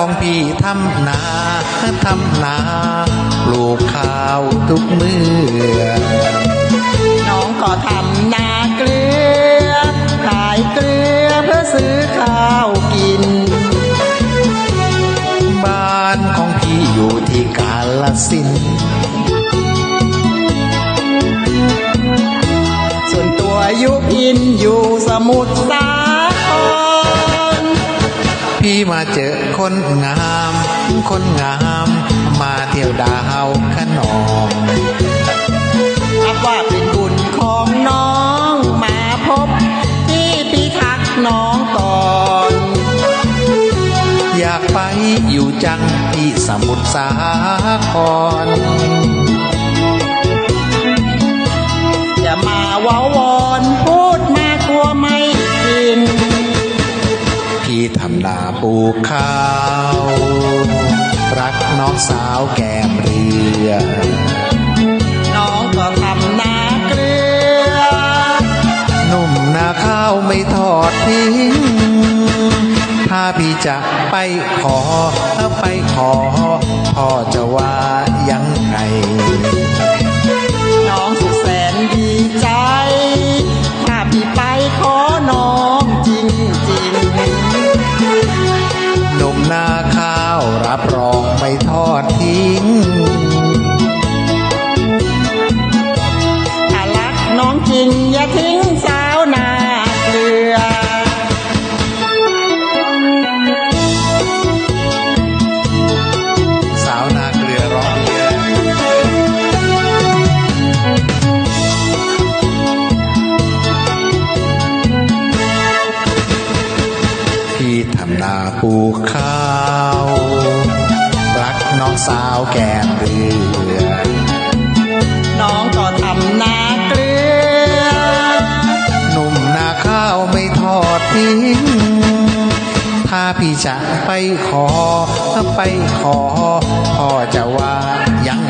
บ้านของพี่ทำนาทำนาปลูกข้าวทุกมือน้องก็ทำนาเกลือ ขายเกลือเพื่อซื้อข้าวกิน บ้านของพี่อยู่ที่กาลสินธุ์ส่วนตัวยุพินอยู่สมุทรสาครพี่ มาเจอคนงาม คนงาม มาเที่ยวดาวขนองนับว่าเป็นบุญของน้องมาพบ ที่พิทักษ์น้องก่อน อยากไปอยู่จังที่สมุทรสาคร ทำนาปลูกข้าว รักน้องสาวแก้มเรือน้องก็ทำนาเกลือนุ่มนาข้าวไม่ทอดทิ้งถ้าพี่จะไปขอไปขอพ่อจะว่ายังไง รับรองไม่ทอดทิ้งถ้ารักน้องจริงอย่าทิ้งสาวนาเกลือ สาวนาเกลือร้องเยอะพี่ทำนาปลูกข้าว รักน้องสาวแก้มเรือ น้องก็ทำนาเกลือหนุ่มนาข้าวไม่ทอดทิ้ง ถ้าพี่จะไปขอ ไปขอ พ่อจะว่ายังไง